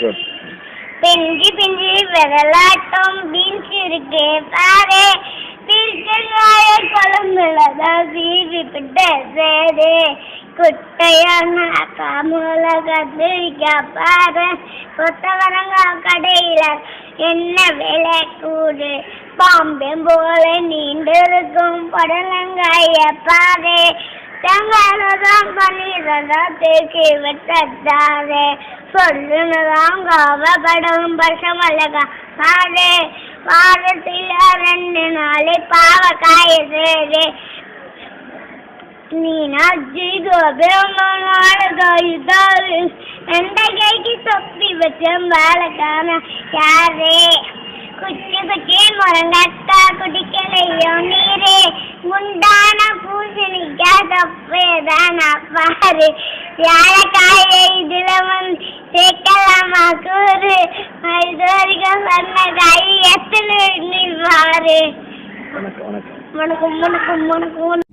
Good பிஞ்சு பிஞ்சு விரலாட்டம் beans இருக்கு பாரு. பீர்க்கங்காய குழம்புலதான் சீவி விட்டு சேரு. குட்டையான காமுல கத்திரிக்காய் பாரு. கொத்தவரங்காய் கடையில என்ன விலை கூடு? பாம்பே போல நீண்டிருக்கும் புடலங்காய பாரு. தங்க பன்னீரதான் தேக்கி விட்டாரு சொல்லுனதான் கோபப்படும் பசமல்லகா பாரு வாரத்தில் ரெண்டு நாள் பாவக்காய சேரு. நீனாஜி கோபுரமான காயுதாரு எந்த கைக்கு தொப்பி வச்சேன் வேலைக்கான யாரே? பூசணிக்கா தொப்பேதான் பாரு யாழைக்காய இதுல வந்து சேர்க்கலாமா? கூறு. இது வரைக்கும் சொன்ன காய் எத்தனை பாரு வணக்கம் வணக்கம். முனுக்கும் முனுக்கும் முனுக்கும்